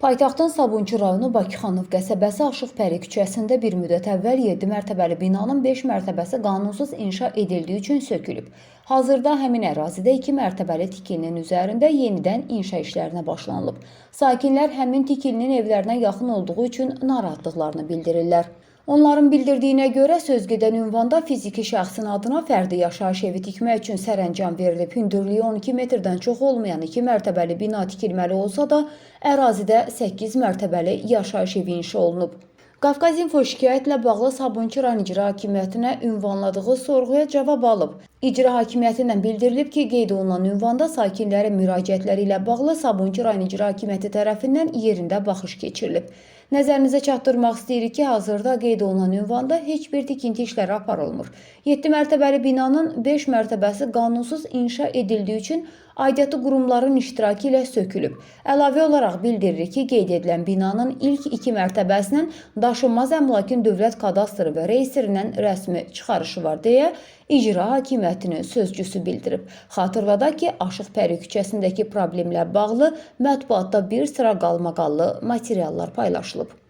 Paytaxtın Sabunçu rayonu Bakıxanov qəsəbəsi Aşıq Pəri küçəsində bir müddət əvvəl 7 mərtəbəli binanın 5 mərtəbəsi qanunsuz inşa edildiyi üçün sökülüb. Hazırda həmin ərazidə 2 mərtəbəli tikilinin üzərində yenidən inşa işlərinə başlanılıb. Sakinlər həmin tikilinin evlərinə yaxın olduğu üçün narahatlıqlarını bildirirlər. Onların bildirdiyinə görə sözgedən ünvanda fiziki şəxsin adına fərdi yaşayış evi tikmək üçün sərəncam verilib. Hündürlüyü 12 metrdən çox olmayan 2 mərtəbəli bina tikilməli olsa da, ərazidə 8 mərtəbəli yaşayış evi inşa olunub. Qafqaz İnfo şikayətlə bağlı Sabunçu rayon icra hakimiyyətinə ünvanladığı sorğuya cavab alıb. İcra hakimiyyətindən bildirilib ki, qeyd olunan ünvanda sakinlərin müraciətləri ilə bağlı Sabunçu rayon icra hakimiyyəti tərəfindən yerində baxış keçirilib. Nəzərinizə çatdırmaq istəyirik ki, hazırda qeyd olunan ünvanda heç bir tikinti işləri aparılmır. 7 mərtəbəli binanın 5 mərtəbəsi qanunsuz inşa edildiyi üçün aidiyyatı qurumların iştirakı ilə sökülüb. Əlavə olaraq bildiririk ki, qeyd edilən binanın ilk 2 mərtəbəsinin daşınmaz əmlakın dövlət kadastru və reyestrindən rəsmi çıxarışı var deyə icra hakimiyyətinin sözcüsü bildirib. Xatırladaq ki, Aşıq Pəri küçəsindəki problemlə bağlı mətbuatda bir sıra qalmaqallı materiallar paylaşılıb.